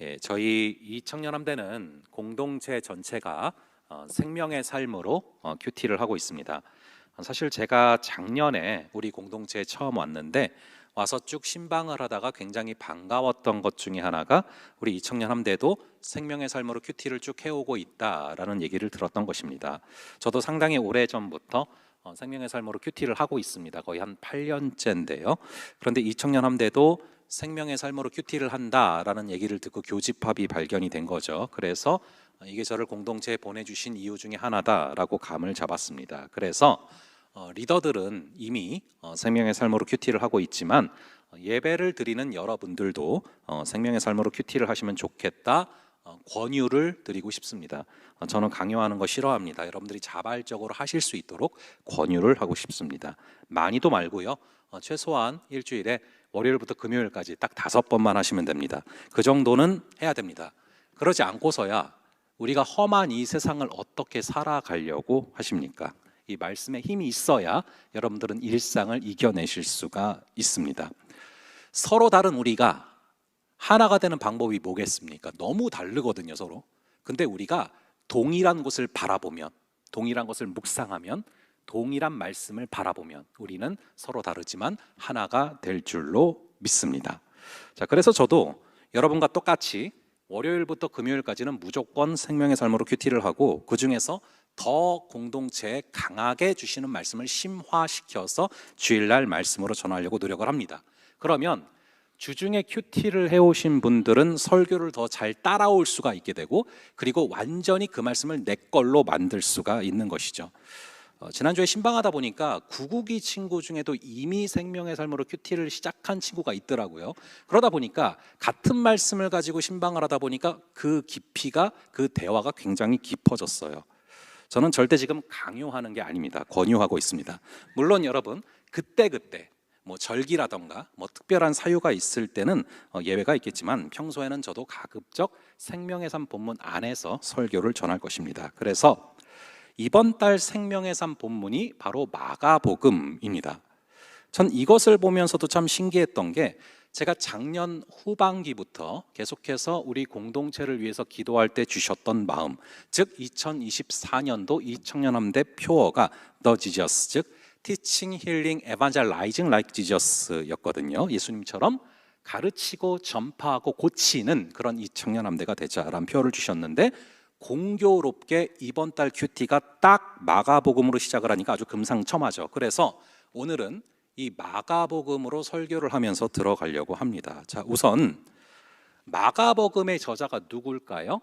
예, 저희 이 청년함대는 공동체 전체가 어, 생명의 삶으로 어, 큐티를 하고 있습니다. 어, 사실 제가 작년에 우리 공동체에 처음 왔는데 와서 쭉 신방을 하다가 굉장히 반가웠던 것 중에 하나가 우리 이 청년 함대도 생명의 삶으로 큐티를 쭉 해오고 있다라는 얘기를 들었던 것입니다. 저도 상당히 오래 전부터 어, 생명의 삶으로 큐티를 하고 있습니다. 거의 한 8년째인데요. 그런데 이 청년 함대도 생명의 삶으로 큐티를 한다라는 얘기를 듣고 교집합이 발견이 된 거죠. 그래서 이게 저를 공동체에 보내주신 이유 중에 하나다라고 감을 잡았습니다. 그래서 어, 리더들은 이미 어, 생명의 삶으로 큐티를 하고 있지만 어, 예배를 드리는 여러분들도 어, 생명의 삶으로 큐티를 하시면 좋겠다. 어, 권유를 드리고 싶습니다. 어, 저는 강요하는 거 싫어합니다. 여러분들이 자발적으로 하실 수 있도록 권유를 하고 싶습니다. 많이도 말고요. 어, 최소한 일주일에 월요일부터 금요일까지 딱 다섯 번만 하시면 됩니다. 그 정도는 해야 됩니다. 그러지 않고서야 우리가 험한 이 세상을 어떻게 살아가려고 하십니까? 이 말씀에 힘이 있어야 여러분들은 일상을 이겨내실 수가 있습니다. 서로 다른 우리가 하나가 되는 방법이 뭐겠습니까? 너무 다르거든요, 서로. 근데 우리가 동일한 곳을 바라보면, 동일한 것을 묵상하면, 동일한 말씀을 바라보면 우리는 서로 다르지만 하나가 될 줄로 믿습니다. 자, 그래서 저도 여러분과 똑같이 월요일부터 금요일까지는 무조건 생명의 삶으로 큐티를 하고 그 중에서 더 공동체에 강하게 주시는 말씀을 심화시켜서 주일날 말씀으로 전하려고 노력을 합니다. 그러면 주중에 큐티를 해오신 분들은 설교를 더 잘 따라올 수가 있게 되고 그리고 완전히 그 말씀을 내 걸로 만들 수가 있는 것이죠. 어, 지난주에 신방하다 보니까 구국이 친구 중에도 이미 생명의 삶으로 큐티를 시작한 친구가 있더라고요. 그러다 보니까 같은 말씀을 가지고 신방을 하다 보니까 그 깊이가 그 대화가 굉장히 깊어졌어요. 저는 절대 지금 강요하는 게 아닙니다. 권유하고 있습니다. 물론 여러분 그때 그때 뭐 절기라던가 뭐 특별한 사유가 있을 때는 어, 예외가 있겠지만 평소에는 저도 가급적 생명의 삶 본문 안에서 설교를 전할 것입니다. 그래서 이번 달 생명의 삶 본문이 바로 마가복음입니다. 전 이것을 보면서도 참 신기했던 게 제가 작년 후반기부터 계속해서 우리 공동체를 위해서 기도할 때 주셨던 마음, 즉 2024년도 이 청년함대 표어가 The Jesus, 즉 Teaching, Healing, Evangelizing Like Jesus였거든요. 예수님처럼 가르치고 전파하고 고치는 그런 이 청년함대가 되자라는 표어를 주셨는데 공교롭게 이번 달 큐티가 딱 마가복음으로 시작을 하니까 아주 금상첨화죠. 그래서 오늘은 이 마가복음으로 설교를 하면서 들어가려고 합니다. 자, 우선 마가복음의 저자가 누굴까요?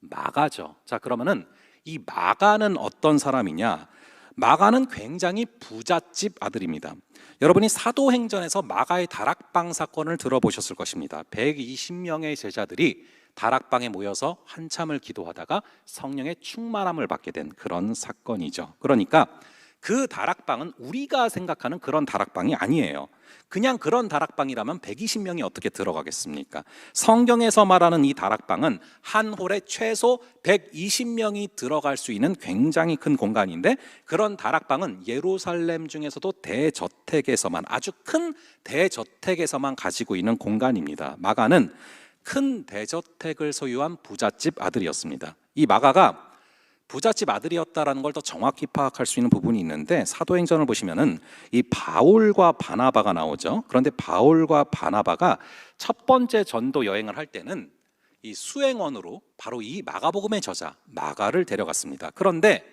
마가죠. 자, 그러면은 이 마가는 어떤 사람이냐? 마가는 굉장히 부잣집 아들입니다. 여러분이 사도행전에서 마가의 다락방 사건을 들어보셨을 것입니다. 120명의 제자들이 다락방에 모여서 한참을 기도하다가 성령의 충만함을 받게 된 그런 사건이죠. 그러니까 그 다락방은 우리가 생각하는 그런 다락방이 아니에요. 그냥 그런 다락방이라면 120명이 어떻게 들어가겠습니까? 성경에서 말하는 이 다락방은 한 홀에 최소 120명이 들어갈 수 있는 굉장히 큰 공간인데 그런 다락방은 예루살렘 중에서도 대저택에서만 아주 큰 대저택에서만 가지고 있는 공간입니다. 마가는 큰 대저택을 소유한 부잣집 아들이었습니다. 이 마가가 부잣집 아들이었다라는 걸 더 정확히 파악할 수 있는 부분이 있는데 사도행전을 보시면은 이 바울과 바나바가 나오죠. 그런데 바울과 바나바가 첫 번째 전도 여행을 할 때는 이 수행원으로 바로 이 마가복음의 저자 마가를 데려갔습니다. 그런데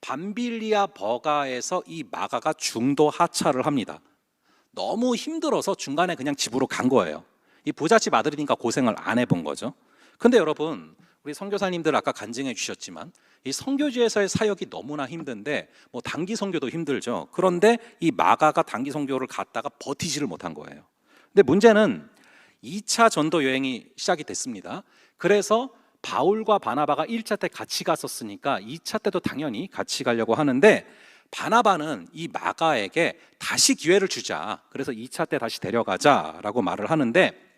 밤빌리아 버가에서 이 마가가 중도 하차를 합니다. 너무 힘들어서 중간에 그냥 집으로 간 거예요. 이 부잣집 아들이니까 고생을 안 해본 거죠. 근데 여러분 우리 선교사님들 아까 간증해 주셨지만 이 선교지에서의 사역이 너무나 힘든데 뭐 단기 선교도 힘들죠. 그런데 이 마가가 단기 선교를 갔다가 버티지를 못한 거예요. 근데 문제는 2차 전도 여행이 시작이 됐습니다. 그래서 바울과 바나바가 1차 때 같이 갔었으니까 2차 때도 당연히 같이 가려고 하는데 바나바는 이 마가에게 다시 기회를 주자. 그래서 2차 때 다시 데려가자라고 말을 하는데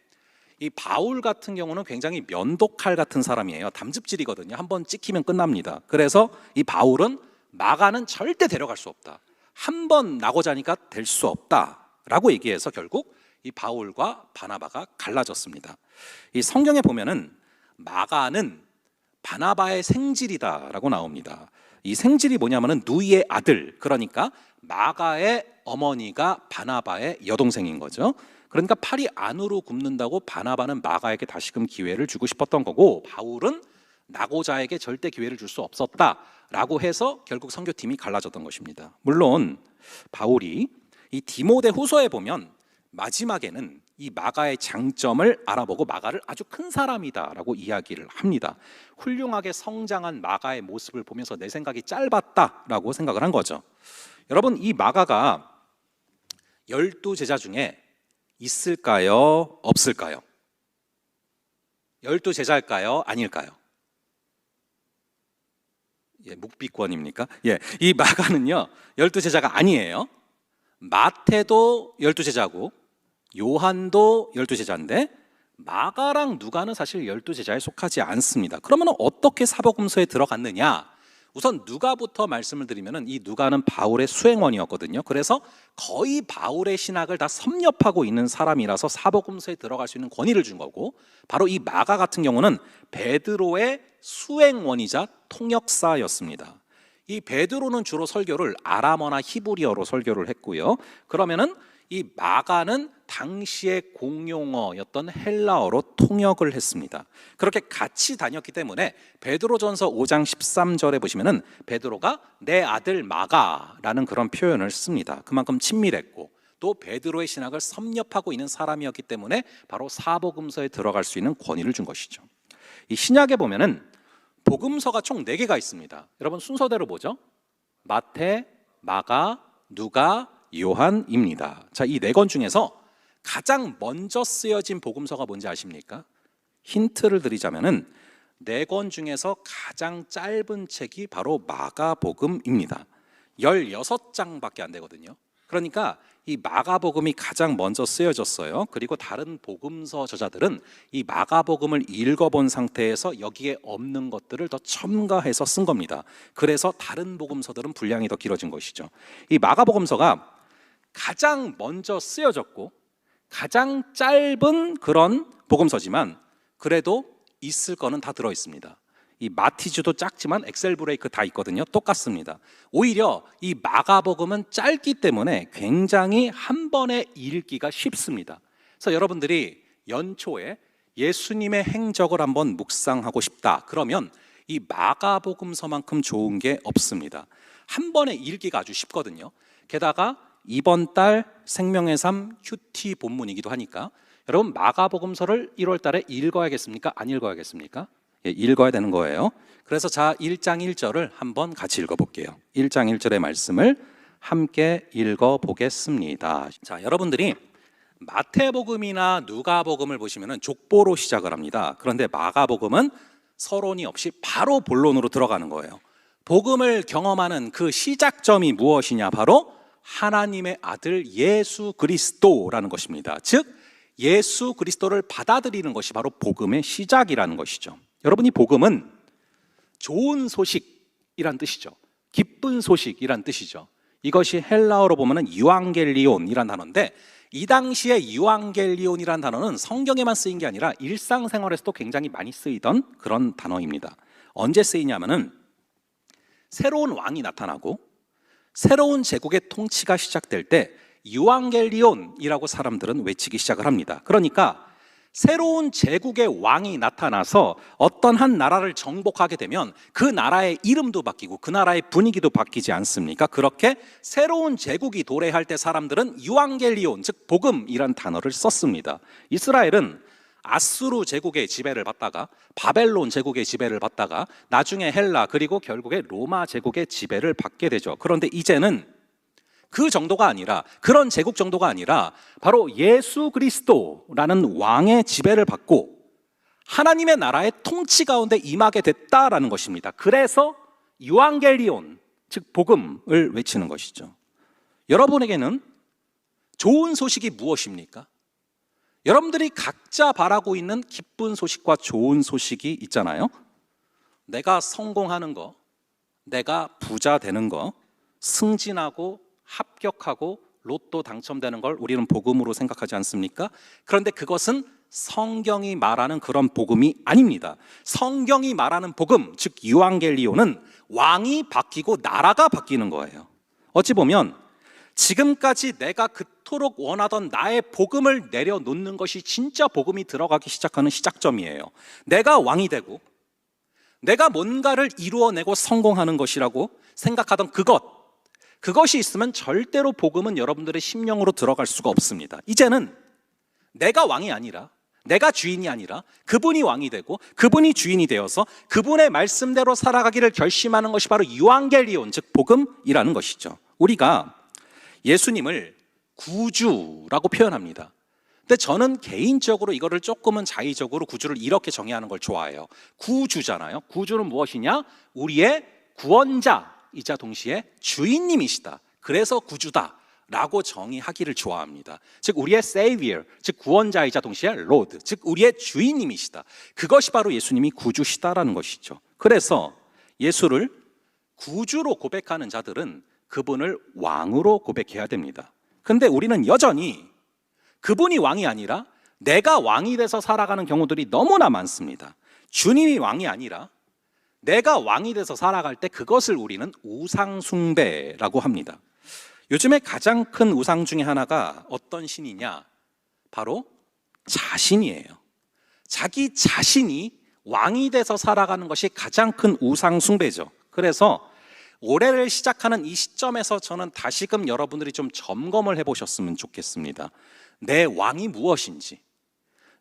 이 바울 같은 경우는 굉장히 면도칼 같은 사람이에요. 담즙질이거든요. 한번 찍히면 끝납니다. 그래서 이 바울은 마가는 절대 데려갈 수 없다. 한 번 나고자니까 될 수 없다라고 얘기해서 결국 이 바울과 바나바가 갈라졌습니다. 이 성경에 보면은 마가는 바나바의 생질이다라고 나옵니다. 이 생질이 뭐냐면은 누이의 아들 그러니까 마가의 어머니가 바나바의 여동생인 거죠. 그러니까 팔이 안으로 굽는다고 바나바는 마가에게 다시금 기회를 주고 싶었던 거고 바울은 나고자에게 절대 기회를 줄 수 없었다라고 해서 결국 선교팀이 갈라졌던 것입니다. 물론 바울이 이 디모데 후서에 보면 마지막에는 이 마가의 장점을 알아보고 마가를 아주 큰 사람이다라고 이야기를 합니다. 훌륭하게 성장한 마가의 모습을 보면서 내 생각이 짧았다라고 생각을 한 거죠. 여러분 이 마가가 열두 제자 중에 있을까요? 없을까요? 열두 제자일까요? 아닐까요? 예, 묵비권입니까? 예, 이 마가는요 열두 제자가 아니에요. 마태도 열두 제자고 요한도 열두 제자인데 마가랑 누가는 사실 열두 제자에 속하지 않습니다. 그러면 어떻게 사복음서에 들어갔느냐? 우선 누가부터 말씀을 드리면은 이 누가는 바울의 수행원이었거든요. 그래서 거의 바울의 신학을 다 섭렵하고 있는 사람이라서 사복음서에 들어갈 수 있는 권위를 준 거고 바로 이 마가 같은 경우는 베드로의 수행원이자 통역사였습니다. 이 베드로는 주로 설교를 아람어나 히브리어로 설교를 했고요. 그러면은 이 마가는 당시의 공용어였던 헬라어로 통역을 했습니다. 그렇게 같이 다녔기 때문에 베드로전서 5장 13절에 보시면은 베드로가 내 아들 마가라는 그런 표현을 씁니다. 그만큼 친밀했고 또 베드로의 신학을 섭렵하고 있는 사람이었기 때문에 바로 사복음서에 들어갈 수 있는 권위를 준 것이죠. 이 신약에 보면은 복음서가 총 4개가 있습니다. 여러분 순서대로 보죠. 마태, 마가, 누가, 요한입니다. 자, 이 네 권 중에서 가장 먼저 쓰여진 복음서가 뭔지 아십니까? 힌트를 드리자면은 네 권 중에서 가장 짧은 책이 바로 마가복음입니다. 16장밖에 안 되거든요. 그러니까 이 마가복음이 가장 먼저 쓰여졌어요. 그리고 다른 복음서 저자들은 이 마가복음을 읽어본 상태에서 여기에 없는 것들을 더 첨가해서 쓴 겁니다. 그래서 다른 복음서들은 분량이 더 길어진 것이죠. 이 마가복음서가 가장 먼저 쓰여졌고 가장 짧은 그런 복음서지만 그래도 있을 거는 다 들어 있습니다. 이 마티즈도 작지만 엑셀 브레이크 다 있거든요. 똑같습니다. 오히려 이 마가복음은 짧기 때문에 굉장히 한 번에 읽기가 쉽습니다. 그래서 여러분들이 연초에 예수님의 행적을 한번 묵상하고 싶다. 그러면 이 마가복음서만큼 좋은 게 없습니다. 한 번에 읽기가 아주 쉽거든요. 게다가 이번 달 생명의 삶 큐티 본문이기도 하니까 여러분 마가복음서를 1월 달에 읽어야겠습니까? 안 읽어야겠습니까? 예, 읽어야 되는 거예요. 그래서 자 1장 1절을 한번 같이 읽어 볼게요. 1장 1절의 말씀을 함께 읽어 보겠습니다. 자, 여러분들이 마태복음이나 누가복음을 보시면은 족보로 시작을 합니다. 그런데 마가복음은 서론이 없이 바로 본론으로 들어가는 거예요. 복음을 경험하는 그 시작점이 무엇이냐? 바로 하나님의 아들 예수 그리스도라는 것입니다. 즉 예수 그리스도를 받아들이는 것이 바로 복음의 시작이라는 것이죠. 여러분 이 복음은 좋은 소식이란 뜻이죠. 기쁜 소식이란 뜻이죠. 이것이 헬라어로 보면은 유앙겔리온이란 단어인데 이 당시에 유앙겔리온이란 단어는 성경에만 쓰인 게 아니라 일상생활에서도 굉장히 많이 쓰이던 그런 단어입니다. 언제 쓰이냐면은 새로운 왕이 나타나고 새로운 제국의 통치가 시작될 때 유앙겔리온이라고 사람들은 외치기 시작을 합니다. 그러니까 새로운 제국의 왕이 나타나서 어떤 한 나라를 정복하게 되면 그 나라의 이름도 바뀌고 그 나라의 분위기도 바뀌지 않습니까? 그렇게 새로운 제국이 도래할 때 사람들은 유앙겔리온, 즉 복음이란 단어를 썼습니다. 이스라엘은 아수르 제국의 지배를 받다가 바벨론 제국의 지배를 받다가 나중에 헬라 그리고 결국에 로마 제국의 지배를 받게 되죠. 그런데 이제는 그 정도가 아니라 그런 제국 정도가 아니라 바로 예수 그리스도라는 왕의 지배를 받고 하나님의 나라의 통치 가운데 임하게 됐다라는 것입니다. 그래서 유앙겔리온 즉 복음을 외치는 것이죠. 여러분에게는 좋은 소식이 무엇입니까? 여러분들이 각자 바라고 있는 기쁜 소식과 좋은 소식이 있잖아요. 내가 성공하는 거, 내가 부자 되는 거, 승진하고 합격하고 로또 당첨되는 걸 우리는 복음으로 생각하지 않습니까? 그런데 그것은 성경이 말하는 그런 복음이 아닙니다. 성경이 말하는 복음, 즉 유앙겔리오는 왕이 바뀌고 나라가 바뀌는 거예요. 어찌 보면 지금까지 내가 그 토록 원하던 나의 복음을 내려놓는 것이 진짜 복음이 들어가기 시작하는 시작점이에요. 내가 왕이 되고 내가 뭔가를 이루어내고 성공하는 것이라고 생각하던 그것, 그것이 있으면 절대로 복음은 여러분들의 심령으로 들어갈 수가 없습니다. 이제는 내가 왕이 아니라 내가 주인이 아니라 그분이 왕이 되고 그분이 주인이 되어서 그분의 말씀대로 살아가기를 결심하는 것이 바로 유앙겔리온 즉 복음이라는 것이죠. 우리가 예수님을 구주라고 표현합니다. 근데 저는 개인적으로 이거를 조금은 자의적으로 구주를 이렇게 정의하는 걸 좋아해요. 구주잖아요. 구주는 무엇이냐? 우리의 구원자이자 동시에 주인님이시다. 그래서 구주다. 라고 정의하기를 좋아합니다. 즉 우리의 savior, 즉 구원자이자 동시에 lord, 즉 우리의 주인님이시다. 그것이 바로 예수님이 구주시다라는 것이죠. 그래서 예수를 구주로 고백하는 자들은 그분을 왕으로 고백해야 됩니다. 근데 우리는 여전히 그분이 왕이 아니라 내가 왕이 돼서 살아가는 경우들이 너무나 많습니다. 주님이 왕이 아니라 내가 왕이 돼서 살아갈 때 그것을 우리는 우상숭배라고 합니다. 요즘에 가장 큰 우상 중에 하나가 어떤 신이냐? 바로 자신이에요. 자기 자신이 왕이 돼서 살아가는 것이 가장 큰 우상숭배죠. 그래서 올해를 시작하는 이 시점에서 저는 다시금 여러분들이 좀 점검을 해보셨으면 좋겠습니다. 내 왕이 무엇인지,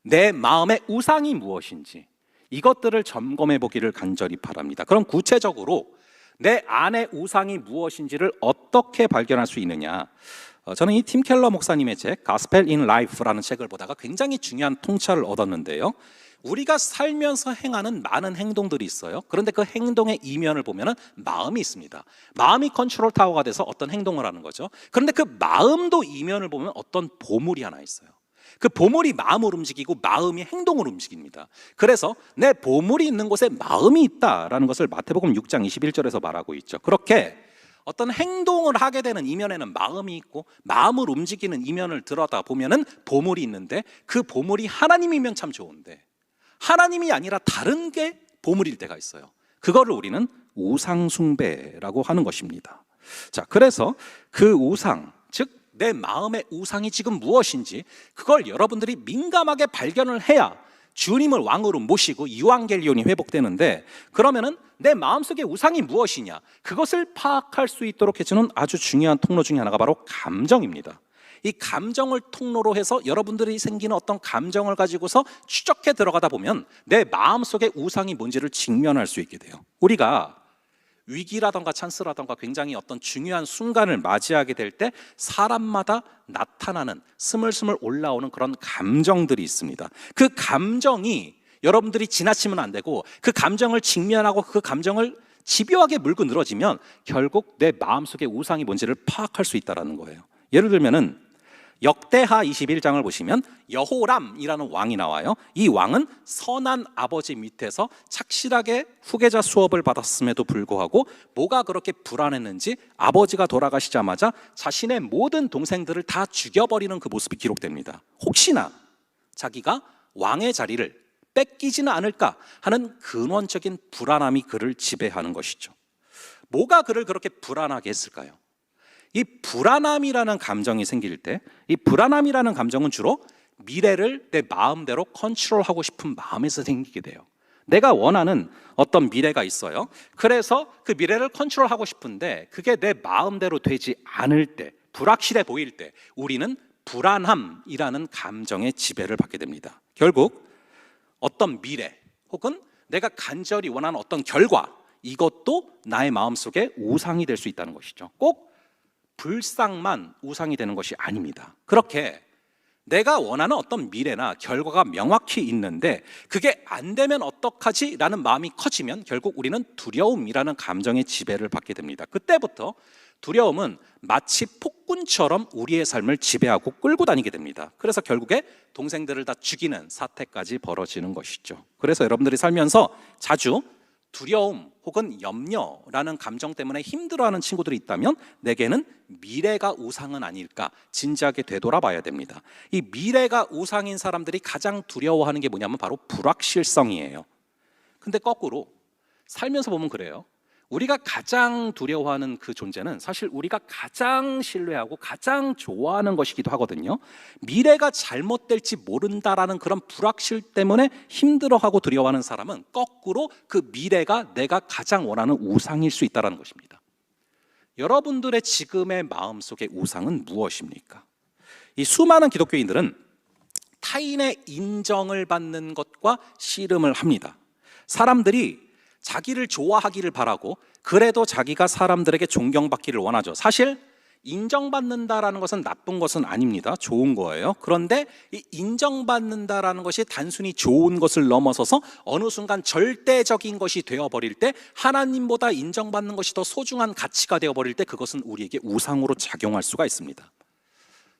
내 마음의 우상이 무엇인지, 이것들을 점검해 보기를 간절히 바랍니다. 그럼 구체적으로 내 안의 우상이 무엇인지를 어떻게 발견할 수 있느냐? 어, 저는 이 팀 켈러 목사님의 책 가스펠 인 라이프라는 책을 보다가 굉장히 중요한 통찰을 얻었는데요. 우리가 살면서 행하는 많은 행동들이 있어요. 그런데 그 행동의 이면을 보면은 마음이 있습니다. 마음이 컨트롤 타워가 돼서 어떤 행동을 하는 거죠. 그런데 그 마음도 이면을 보면 어떤 보물이 하나 있어요. 그 보물이 마음을 움직이고 마음이 행동을 움직입니다. 그래서 내 보물이 있는 곳에 마음이 있다라는 것을 마태복음 6장 21절에서 말하고 있죠. 그렇게 어떤 행동을 하게 되는 이면에는 마음이 있고 마음을 움직이는 이면을 들여다 보면은 보물이 있는데 그 보물이 하나님이면 참 좋은데 하나님이 아니라 다른 게 보물일 때가 있어요. 그거를 우리는 우상숭배라고 하는 것입니다. 자, 그래서 그 우상, 즉 내 마음의 우상이 지금 무엇인지 그걸 여러분들이 민감하게 발견을 해야 주님을 왕으로 모시고 유앙겔리온이 회복되는데 그러면은 내 마음속의 우상이 무엇이냐 그것을 파악할 수 있도록 해주는 아주 중요한 통로 중에 하나가 바로 감정입니다. 이 감정을 통로로 해서 여러분들이 생기는 어떤 감정을 가지고서 추적해 들어가다 보면 내 마음속의 우상이 뭔지를 직면할 수 있게 돼요. 우리가 위기라던가 찬스라던가 굉장히 어떤 중요한 순간을 맞이하게 될 때 사람마다 나타나는 스물스물 올라오는 그런 감정들이 있습니다. 그 감정이 여러분들이 지나치면 안 되고 그 감정을 직면하고 그 감정을 집요하게 물고 늘어지면 결국 내 마음속의 우상이 뭔지를 파악할 수 있다라는 거예요. 예를 들면은 역대하 21장을 보시면 여호람이라는 왕이 나와요. 이 왕은 선한 아버지 밑에서 착실하게 후계자 수업을 받았음에도 불구하고 뭐가 그렇게 불안했는지 아버지가 돌아가시자마자 자신의 모든 동생들을 다 죽여버리는 그 모습이 기록됩니다. 혹시나 자기가 왕의 자리를 뺏기지는 않을까 하는 근원적인 불안함이 그를 지배하는 것이죠. 뭐가 그를 그렇게 불안하게 했을까요? 이 불안함이라는 감정이 생길 때, 이 불안함이라는 감정은 주로 미래를 내 마음대로 컨트롤하고 싶은 마음에서 생기게 돼요. 내가 원하는 어떤 미래가 있어요. 그래서 그 미래를 컨트롤하고 싶은데 그게 내 마음대로 되지 않을 때, 불확실해 보일 때, 우리는 불안함이라는 감정의 지배를 받게 됩니다. 결국 어떤 미래 혹은 내가 간절히 원하는 어떤 결과 이것도 나의 마음속에 우상이 될 수 있다는 것이죠. 꼭 불상만 우상이 되는 것이 아닙니다. 그렇게 내가 원하는 어떤 미래나 결과가 명확히 있는데 그게 안 되면 어떡하지? 라는 마음이 커지면 결국 우리는 두려움이라는 감정의 지배를 받게 됩니다. 그때부터 두려움은 마치 폭군처럼 우리의 삶을 지배하고 끌고 다니게 됩니다. 그래서 결국에 동생들을 다 죽이는 사태까지 벌어지는 것이죠. 그래서 여러분들이 살면서 자주 두려움 혹은 염려라는 감정 때문에 힘들어하는 친구들이 있다면 내게는 미래가 우상은 아닐까 진지하게 되돌아봐야 됩니다. 이 미래가 우상인 사람들이 가장 두려워하는 게 뭐냐면 바로 불확실성이에요. 근데 거꾸로 살면서 보면 그래요. 우리가 가장 두려워하는 그 존재는 사실 우리가 가장 신뢰하고 가장 좋아하는 것이기도 하거든요. 미래가 잘못될지 모른다라는 그런 불확실 때문에 힘들어하고 두려워하는 사람은 거꾸로 그 미래가 내가 가장 원하는 우상일 수 있다는 것입니다. 여러분들의 지금의 마음속의 우상은 무엇입니까? 이 수많은 기독교인들은 타인의 인정을 받는 것과 씨름을 합니다. 사람들이 자기를 좋아하기를 바라고 그래도 자기가 사람들에게 존경받기를 원하죠. 사실 인정받는다라는 것은 나쁜 것은 아닙니다. 좋은 거예요. 그런데 이 인정받는다라는 것이 단순히 좋은 것을 넘어서서 어느 순간 절대적인 것이 되어 버릴 때 하나님보다 인정받는 것이 더 소중한 가치가 되어 버릴 때 그것은 우리에게 우상으로 작용할 수가 있습니다.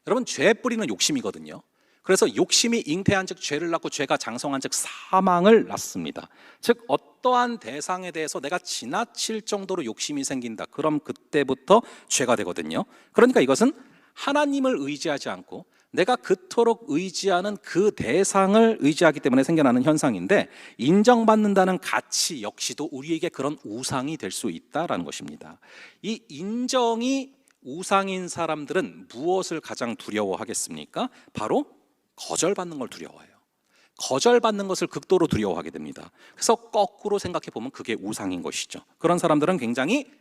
여러분 죄 뿌리는 욕심이거든요. 그래서 욕심이 잉태한 즉 죄를 낳고 죄가 장성한 즉 사망을 낳습니다. 즉 어 떠한 대상에 대해서 내가 지나칠 정도로 욕심이 생긴다. 그럼 그때부터 죄가 되거든요. 그러니까 이것은 하나님을 의지하지 않고 내가 그토록 의지하는 그 대상을 의지하기 때문에 생겨나는 현상인데 인정받는다는 가치 역시도 우리에게 그런 우상이 될 수 있다라는 것입니다. 이 인정이 우상인 사람들은 무엇을 가장 두려워하겠습니까? 바로 거절받는 걸 두려워해요. 거절받는 것을 극도로 두려워하게 됩니다. 그래서 거꾸로 생각해 보면 그게 우상인 것이죠. 그런 사람들은 굉장히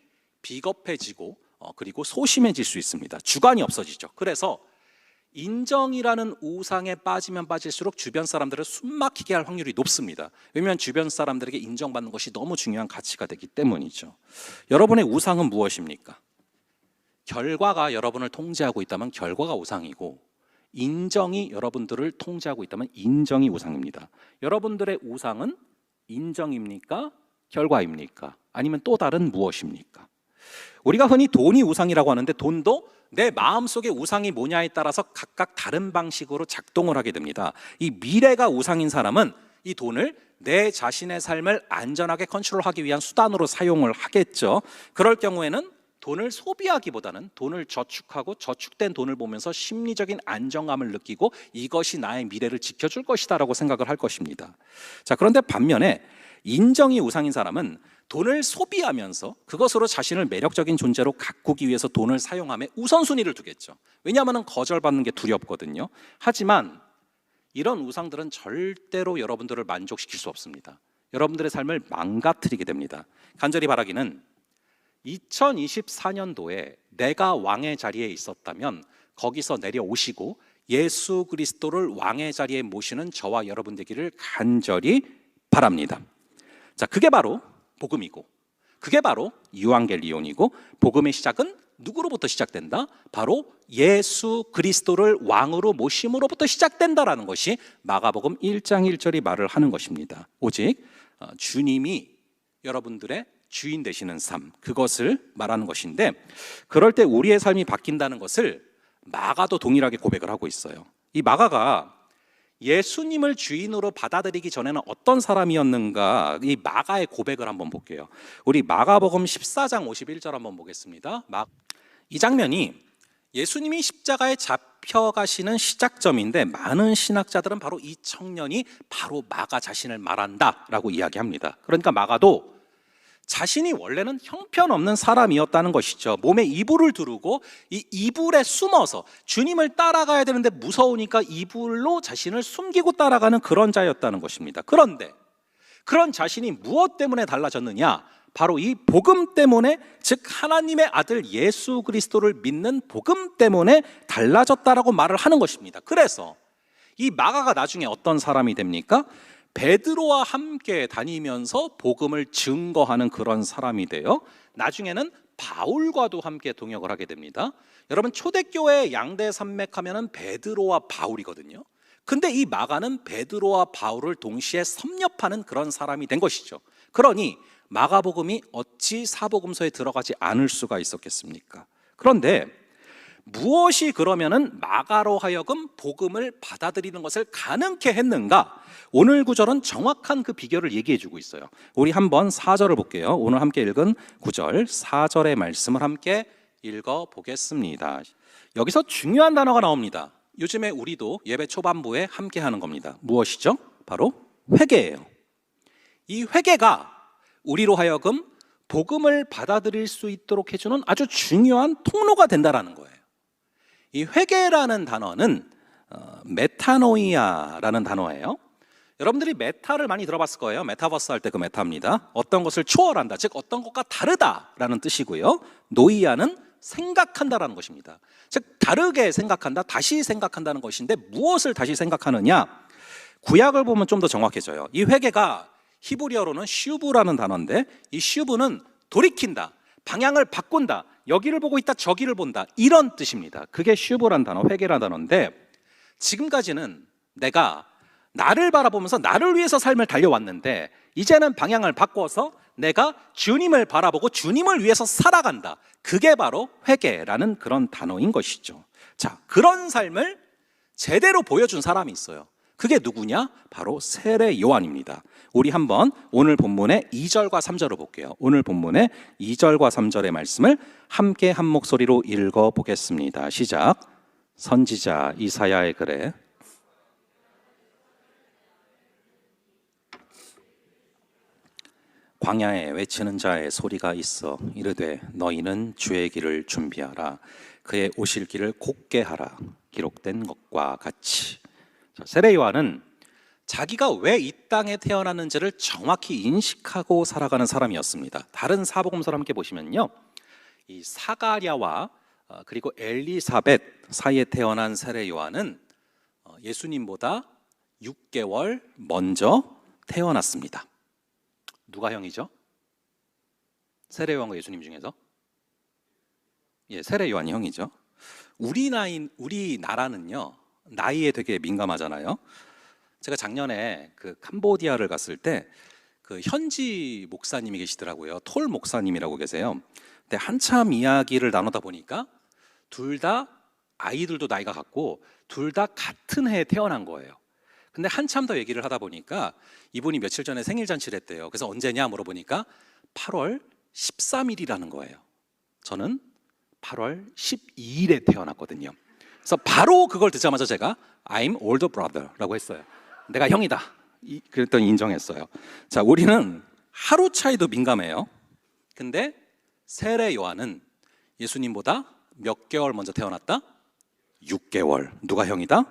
비겁해지고 어, 그리고 소심해질 수 있습니다. 주관이 없어지죠. 그래서 인정이라는 우상에 빠지면 빠질수록 주변 사람들을 숨막히게 할 확률이 높습니다. 왜냐하면 주변 사람들에게 인정받는 것이 너무 중요한 가치가 되기 때문이죠. 여러분의 우상은 무엇입니까? 결과가 여러분을 통제하고 있다면 결과가 우상이고 인정이 여러분들을 통제하고 있다면 인정이 우상입니다. 여러분들의 우상은 인정입니까? 결과입니까? 아니면 또 다른 무엇입니까? 우리가 흔히 돈이 우상이라고 하는데 돈도 내 마음속의 우상이 뭐냐에 따라서 각각 다른 방식으로 작동을 하게 됩니다. 이 미래가 우상인 사람은 이 돈을 내 자신의 삶을 안전하게 컨트롤하기 위한 수단으로 사용을 하겠죠. 그럴 경우에는 돈을 소비하기보다는 돈을 저축하고 저축된 돈을 보면서 심리적인 안정감을 느끼고 이것이 나의 미래를 지켜줄 것이다라고 생각을 할 것입니다. 자, 그런데 반면에 인정이 우상인 사람은 돈을 소비하면서 그것으로 자신을 매력적인 존재로 가꾸기 위해서 돈을 사용함에 우선순위를 두겠죠. 왜냐하면 거절받는 게 두렵거든요. 하지만 이런 우상들은 절대로 여러분들을 만족시킬 수 없습니다. 여러분들의 삶을 망가뜨리게 됩니다. 간절히 바라기는 2024년도에 내가 왕의 자리에 있었다면 거기서 내려오시고 예수 그리스도를 왕의 자리에 모시는 저와 여러분 되기를 간절히 바랍니다. 자, 그게 바로 복음이고 그게 바로 유앙겔리온이고 복음의 시작은 누구로부터 시작된다? 바로 예수 그리스도를 왕으로 모심으로부터 시작된다라는 것이 마가복음 1장 1절이 말을 하는 것입니다. 오직 어, 주님이 여러분들의 주인 되시는 삶 그것을 말하는 것인데 그럴 때 우리의 삶이 바뀐다는 것을 마가도 동일하게 고백을 하고 있어요. 이 마가가 예수님을 주인으로 받아들이기 전에는 어떤 사람이었는가 이 마가의 고백을 한번 볼게요. 우리 마가복음 14장 51절 한번 보겠습니다. 막이 장면이 예수님이 십자가에 잡혀가시는 시작점인데 많은 신학자들은 바로 이 청년이 바로 마가 자신을 말한다라고 이야기합니다. 그러니까 마가도 자신이 원래는 형편없는 사람이었다는 것이죠. 몸에 이불을 두르고 이 이불에 숨어서 주님을 따라가야 되는데 무서우니까 이불로 자신을 숨기고 따라가는 그런 자였다는 것입니다. 그런데 그런 자신이 무엇 때문에 달라졌느냐? 바로 이 복음 때문에 즉 하나님의 아들 예수 그리스도를 믿는 복음 때문에 달라졌다라고 말을 하는 것입니다. 그래서 이 마가가 나중에 어떤 사람이 됩니까? 베드로와 함께 다니면서 복음을 증거하는 그런 사람이 되어 나중에는 바울과도 함께 동역을 하게 됩니다. 여러분 초대교회 양대 산맥하면은 베드로와 바울이거든요. 근데 이 마가는 베드로와 바울을 동시에 섭렵하는 그런 사람이 된 것이죠. 그러니 마가복음이 어찌 사복음서에 들어가지 않을 수가 있었겠습니까? 그런데 무엇이 그러면은 마가로 하여금 복음을 받아들이는 것을 가능케 했는가? 오늘 구절은 정확한 그 비결을 얘기해 주고 있어요. 우리 한번 4절을 볼게요. 오늘 함께 읽은 9절 4절의 말씀을 함께 읽어 보겠습니다. 여기서 중요한 단어가 나옵니다. 요즘에 우리도 예배 초반부에 함께 하는 겁니다. 무엇이죠? 바로 회개예요. 이 회개가 우리로 하여금 복음을 받아들일 수 있도록 해주는 아주 중요한 통로가 된다라는 거예요. 이 회개라는 단어는 어, 메타노이아라는 단어예요. 여러분들이 메타를 많이 들어봤을 거예요. 메타버스 할 때 그 메타입니다. 어떤 것을 초월한다, 즉 어떤 것과 다르다라는 뜻이고요. 노이아는 생각한다라는 것입니다. 즉 다르게 생각한다, 다시 생각한다는 것인데 무엇을 다시 생각하느냐? 구약을 보면 좀 더 정확해져요. 이 회개가 히브리어로는 슈브라는 단어인데 이 슈브는 돌이킨다, 방향을 바꾼다, 여기를 보고 있다, 저기를 본다 이런 뜻입니다. 그게 슈브란 단어, 회개란 단어인데 지금까지는 내가 나를 바라보면서 나를 위해서 삶을 달려왔는데 이제는 방향을 바꿔서 내가 주님을 바라보고 주님을 위해서 살아간다. 그게 바로 회개라는 그런 단어인 것이죠. 자, 그런 삶을 제대로 보여준 사람이 있어요. 그게 누구냐? 바로 세례 요한입니다. 우리 한번 오늘 본문의 2절과 3절을 볼게요. 오늘 본문의 2절과 3절의 말씀을 함께 한 목소리로 읽어 보겠습니다. 시작. 선지자 이사야의 글에 광야에 외치는 자의 소리가 있어 이르되 너희는 주의 길을 준비하라 그의 오실 길을 곧게 하라 기록된 것과 같이 자, 세례 요한은 자기가 왜 이 땅에 태어났는지를 정확히 인식하고 살아가는 사람이었습니다. 다른 사복음서를 함께 보시면요, 이 사가랴와 어, 그리고 엘리사벳 사이에 태어난 세례 요한은 어, 예수님보다 6개월 먼저 태어났습니다. 누가 형이죠? 세례 요한과 예수님 중에서 예, 세례 요한이 형이죠. 우리 나이 우리 나라는요 나이에 되게 민감하잖아요. 제가 작년에 그 캄보디아를 갔을 때 그 현지 목사님이 계시더라고요. 톨 목사님이라고 계세요. 근데 한참 이야기를 나누다 보니까 둘 다 아이들도 나이가 같고 둘 다 같은 해에 태어난 거예요. 근데 한참 더 얘기를 하다 보니까 이분이 며칠 전에 생일 잔치를 했대요. 그래서 언제냐 물어보니까 8월 13일이라는 거예요. 저는 8월 12일에 태어났거든요. 그래서 바로 그걸 듣자마자 제가 I'm older brother라고 했어요. 내가 형이다. 이- 그랬더니 인정했어요. 자, 우리는 하루 차이도 민감해요. 근데 세례 요한은 예수님보다 몇 개월 먼저 태어났다? 6개월. 누가 형이다?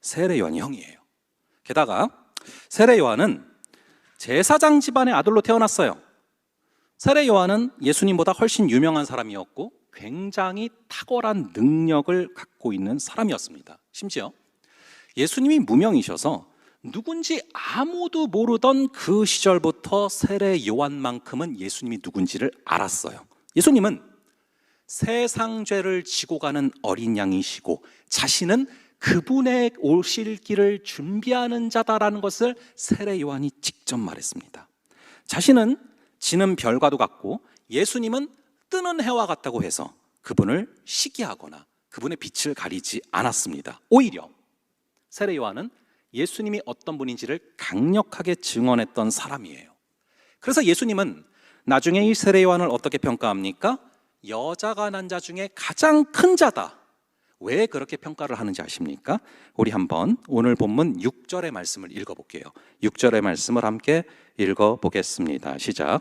세례 요한이 형이에요. 게다가 세례 요한은 제사장 집안의 아들로 태어났어요. 세례 요한은 예수님보다 훨씬 유명한 사람이었고 굉장히 탁월한 능력을 갖고 있는 사람이었습니다. 심지어 예수님이 무명이셔서 누군지 아무도 모르던 그 시절부터 세례 요한만큼은 예수님이 누군지를 알았어요. 예수님은 세상 죄를 지고 가는 어린 양이시고 자신은 그분의 오실 길을 준비하는 자다라는 것을 세례 요한이 직접 말했습니다. 자신은 지는 별과도 같고 예수님은 뜨는 해와 같다고 해서 그분을 시기하거나 그분의 빛을 가리지 않았습니다. 오히려 세례 요한은 예수님이 어떤 분인지를 강력하게 증언했던 사람이에요. 그래서 예수님은 나중에 이 세례 요한을 어떻게 평가합니까? 여자가 난 자 중에 가장 큰 자다. 왜 그렇게 평가를 하는지 아십니까? 우리 한번 오늘 본문 6절의 말씀을 읽어 볼게요. 6절의 말씀을 함께 읽어 보겠습니다. 시작.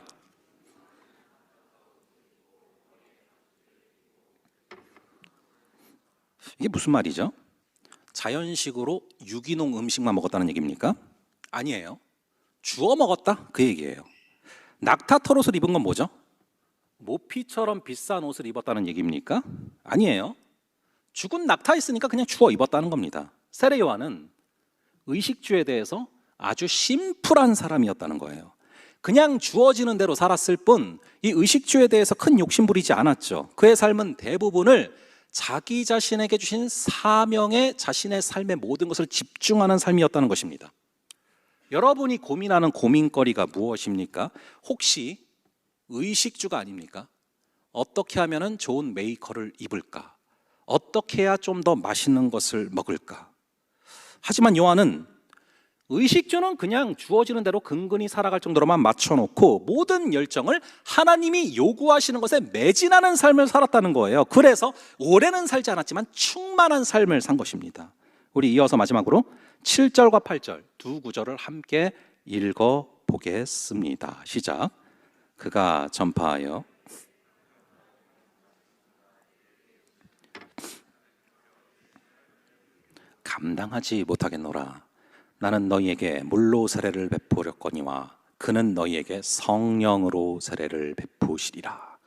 이게 무슨 말이죠? 자연식으로 유기농 음식만 먹었다는 얘기입니까? 아니에요. 주워 먹었다 그 얘기예요. 낙타 털옷을 입은 건 뭐죠? 모피처럼 비싼 옷을 입었다는 얘기입니까? 아니에요. 죽은 낙타 있으니까 그냥 주워 입었다는 겁니다. 세례 요한은 의식주에 대해서 아주 심플한 사람이었다는 거예요. 그냥 주어지는 대로 살았을 뿐 이 의식주에 대해서 큰 욕심 부리지 않았죠. 그의 삶은 대부분을 자기 자신에게 주신 사명에 자신의 삶의 모든 것을 집중하는 삶이었다는 것입니다. 여러분이 고민하는 고민거리가 무엇입니까? 혹시 의식주가 아닙니까? 어떻게 하면 좋은 메이커를 입을까? 어떻게 해야 좀 더 맛있는 것을 먹을까? 하지만 요한은 의식주는 그냥 주어지는 대로 근근히 살아갈 정도로만 맞춰놓고 모든 열정을 하나님이 요구하시는 것에 매진하는 삶을 살았다는 거예요. 그래서 오래는 살지 않았지만 충만한 삶을 산 것입니다. 우리 이어서 마지막으로 7절과 8절 두 구절을 함께 읽어 보겠습니다. 시작. 그가 전파하여 감당하지 못하겠노라. 나는 너희에게 물로 세례를 베푸렸거니와 그는 너희에게 성령으로 세례를 베푸시리라.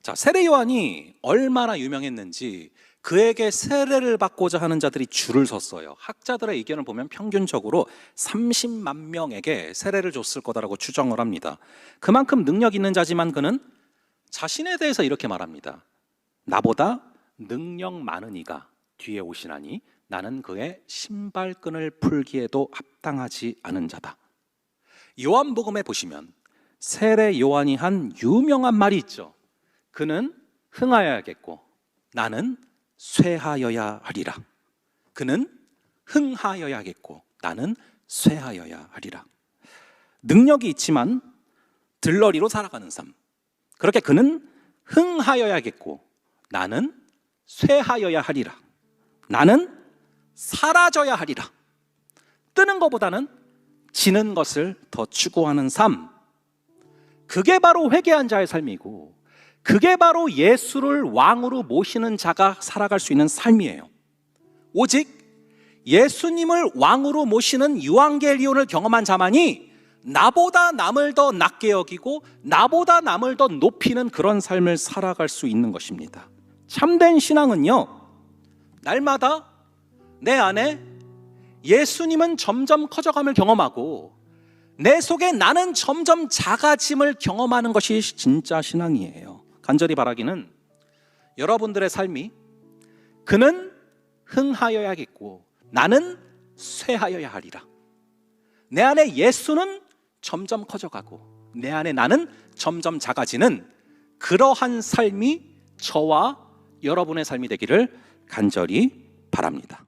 자, 세례 요한이 얼마나 유명했는지 그에게 세례를 받고자 하는 자들이 줄을 섰어요. 학자들의 의견을 보면 평균적으로 30만 명에게 세례를 줬을 거다라고 추정을 합니다. 그만큼 능력 있는 자지만 그는 자신에 대해서 이렇게 말합니다. 나보다 능력 많은 이가 뒤에 오시나니 나는 그의 신발끈을 풀기에도 합당하지 않은 자다. 요한복음에 보시면 세례 요한이 한 유명한 말이 있죠. 그는 흥하여야겠고 나는 쇠하여야 하리라. 그는 흥하여야겠고 나는 쇠하여야 하리라. 능력이 있지만 들러리로 살아가는 삶. 그렇게 그는 흥하여야겠고 나는 쇠하여야 하리라. 나는 사라져야 하리라. 뜨는 것보다는 지는 것을 더 추구하는 삶. 그게 바로 회개한 자의 삶이고, 그게 바로 예수를 왕으로 모시는 자가 살아갈 수 있는 삶이에요. 오직 예수님을 왕으로 모시는 유앙겔리온을 경험한 자만이 나보다 남을 더 낮게 여기고 나보다 남을 더 높이는 그런 삶을 살아갈 수 있는 것입니다. 참된 신앙은요, 날마다 내 안에 예수님은 점점 커져감을 경험하고 내 속에 나는 점점 작아짐을 경험하는 것이 진짜 신앙이에요. 간절히 바라기는 여러분들의 삶이 그는 흥하여야겠고 나는 쇠하여야 하리라. 내 안에 예수는 점점 커져가고 내 안에 나는 점점 작아지는 그러한 삶이 저와 여러분의 삶이 되기를 간절히 바랍니다.